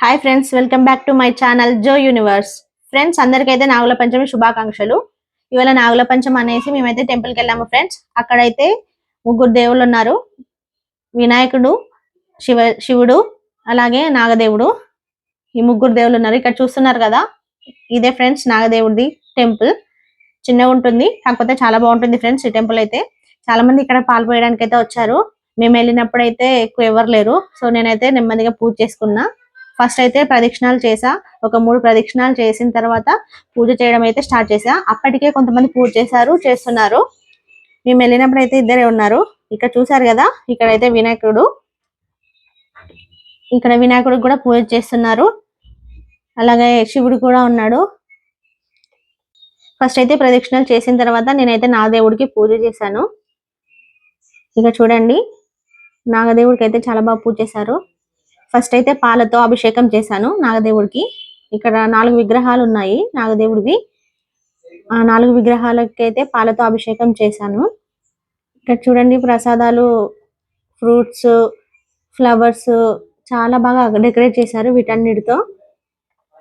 Hi friends welcome back to my channel Jo Universe friends అందరికైతే Nagula Panchami శుభాకాంక్షలు. ఇవాళ నాగుల పంచమి అనేసి మేమైతే టెంపుల్కి వెళ్ళాము ఫ్రెండ్స్ అక్కడైతే ముగ్గురు దేవుళ్ళు ఉన్నారు. వినాయకుడు శివ శివుడు అలాగే నాగదేవుడు. ఈ ముగ్గురు దేవుళ్ళు ఉన్నారు. ఇక్కడ చూస్తున్నారు కదా? ఇదే ఫ్రెండ్స్ నాగదేవుడిది టెంపుల్ చిన్నగా ఉంటుంది కాకపోతే చాలా బాగుంటుంది ఫ్రెండ్స్ ఈ టెంపుల్ అయితే. చాలా మంది ఇక్కడ పాల్పోయడానికి అయితే వచ్చారు. మేము వెళ్ళినప్పుడు అయితే ఎక్కువ ఎవరు లేరు. సో నేనైతే నెమ్మదిగా పూజ చేసుకున్నా. ఫస్ట్ అయితే ప్రదక్షిణాలు చేసా ఒక మూడు ప్రదక్షిణాలు చేసిన తర్వాత పూజ చేయడం అయితే స్టార్ట్ చేసా అప్పటికే కొంతమంది పూజ చేశారు చేస్తున్నారు. మేము వెళ్ళినప్పుడు అయితే ఇద్దరే ఉన్నారు. ఇక్కడ చూసారు కదా ఇక్కడైతే వినాయకుడు. ఇక్కడ వినాయకుడికి కూడా పూజ చేస్తున్నారు. అలాగే శివుడు కూడా ఉన్నాడు. ఫస్ట్ అయితే ప్రదక్షిణాలు చేసిన తర్వాత నేనైతే నాగదేవుడికి పూజ చేశాను. ఇక చూడండి నాగదేవుడికి అయితే చాలా బాగా పూజ చేశారు. ఫస్ట్ అయితే పాలతో అభిషేకం చేశాను నాగదేవుడికి. ఇక్కడ నాలుగు విగ్రహాలు ఉన్నాయి నాగదేవుడివి. ఆ నాలుగు విగ్రహాలకి అయితే పాలతో అభిషేకం చేశాను. ఇక్కడ చూడండి ప్రసాదాలు ఫ్రూట్స్ ఫ్లవర్స్ చాలా బాగా డెకరేట్ చేశారు వీటన్నిటితో.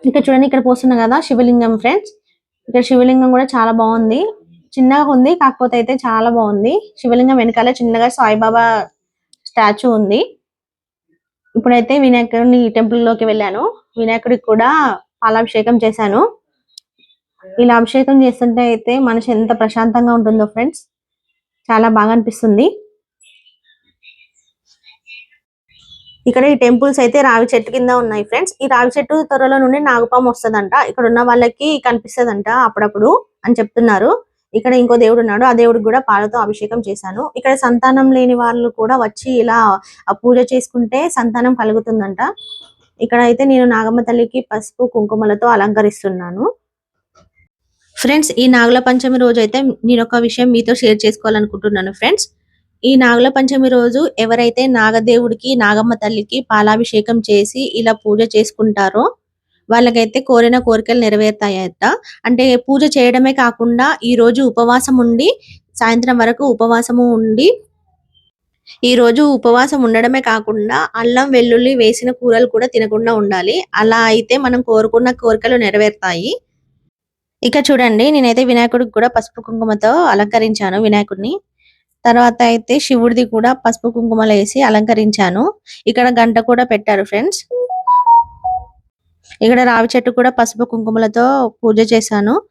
ఇక్కడ చూడండి ఇక్కడ పోస్తున్నా కదా శివలింగం ఫ్రెండ్స్. ఇక్కడ శివలింగం కూడా చాలా బాగుంది. చిన్నగా ఉంది కాకపోతే అయితే చాలా బాగుంది. శివలింగం వెనకాల చిన్నగా సాయిబాబా స్టాచ్యూ ఉంది. ఇప్పుడైతే వినాయకుడిని టెంపుల్లోకి వెళ్ళాను. వినాయకుడికి కూడా పాలాభిషేకం చేశాను. ఇలా అభిషేకం చేస్తుంటే అయితే మనసు ఎంత ప్రశాంతంగా ఉంటుందో ఫ్రెండ్స్ చాలా బాగా అనిపిస్తుంది. ఇక్కడ ఈ టెంపుల్స్ అయితే రావి చెట్టు కింద ఉన్నాయి ఫ్రెండ్స్ ఈ రావి చెట్టు త్వరలో నుండి నాగపాము వస్తుందంట. ఇక్కడ ఉన్న వాళ్ళకి కనిపిస్తుందంట అప్పుడప్పుడు అని చెప్తున్నారు. ఇక్కడ ఇంకో దేవుడు ఉన్నాడు. ఆ దేవుడికి కూడా పాలతో అభిషేకం చేశాను. ఇక్కడ సంతానం లేని వాళ్ళు కూడా వచ్చి ఇలా పూజ చేసుకుంటే సంతానం కలుగుతుందంట. ఇక్కడ అయితే నేను నాగమ్మ తల్లికి పసుపు కుంకుమలతో అలంకరిస్తున్నాను. ఫ్రెండ్స్ ఈ నాగుల పంచమి రోజు అయితే నేను ఒక విషయం మీతో షేర్ చేసుకోవాలనుకుంటున్నాను ఫ్రెండ్స్. ఈ నాగుల పంచమి రోజు ఎవరైతే నాగదేవుడికి నాగమ్మ తల్లికి పాలాభిషేకం చేసి ఇలా పూజ చేసుకుంటారో వాళ్ళకైతే కోరిన కోరికలు నెరవేరుతాయట. అంటే పూజ చేయడమే కాకుండా ఈ రోజు ఉపవాసం ఉండి సాయంత్రం వరకు ఉపవాసము ఉండి ఈ రోజు ఉపవాసం ఉండడమే కాకుండా అల్లం వెల్లుల్లి వేసిన కూరలు కూడా తినకుండా ఉండాలి. అలా అయితే మనం కోరుకున్న కోరికలు నెరవేరుతాయి. ఇక చూడండి నేనైతే వినాయకుడికి కూడా పసుపు కుంకుమతో అలంకరించాను వినాయకుడిని. తర్వాత అయితే శివుడిది కూడా పసుపు కుంకుమలు వేసి అలంకరించాను. ఇక్కడ గంట కూడా పెట్టారు ఫ్రెండ్స్. ఇక్కడ రావి చెట్టు కూడా పసుపు కుంకుమలతో పూజ చేశాను.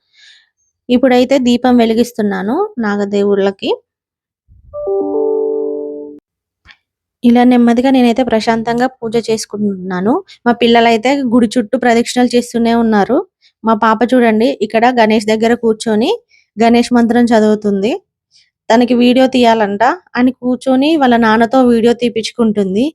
ఇప్పుడైతే దీపం వెలిగిస్తున్నాను నాగదేవుళ్ళకి. ఇలా నెమ్మదిగా నేనైతే ప్రశాంతంగా పూజ చేసుకుంటున్నాను. మా పిల్లలైతే గుడి చుట్టూ ప్రదక్షిణలు చేస్తూనే ఉన్నారు. మా పాప చూడండి ఇక్కడ గణేష్ దగ్గర కూర్చొని గణేష్ మంత్రం చదువుతుంది. తనకి వీడియో తీయాలంట. అని కూర్చొని వాళ్ళ నాన్నతో వీడియో తీపించుకుంటుంది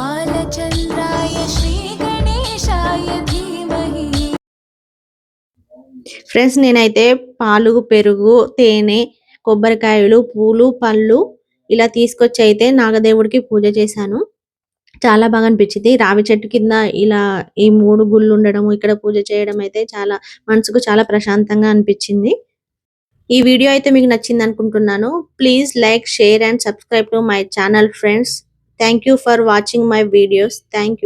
ఫ్రెండ్స్ నేనైతే పాలు పెరుగు తేనె కొబ్బరికాయలు పూలు పళ్ళు ఇలా తీసుకొచ్చి అయితే నాగదేవుడికి పూజ చేశాను. చాలా బాగా అనిపించింది. రావి చెట్టు కింద ఇలా ఈ మూడు గుళ్ళు ఉండడం ఇక్కడ పూజ చేయడం అయితే చాలా మనసుకు చాలా ప్రశాంతంగా అనిపించింది. ఈ వీడియో అయితే మీకు నచ్చింది అనుకుంటున్నాను. Please like share and subscribe to my channel friends. Thank for watching my videos. Thank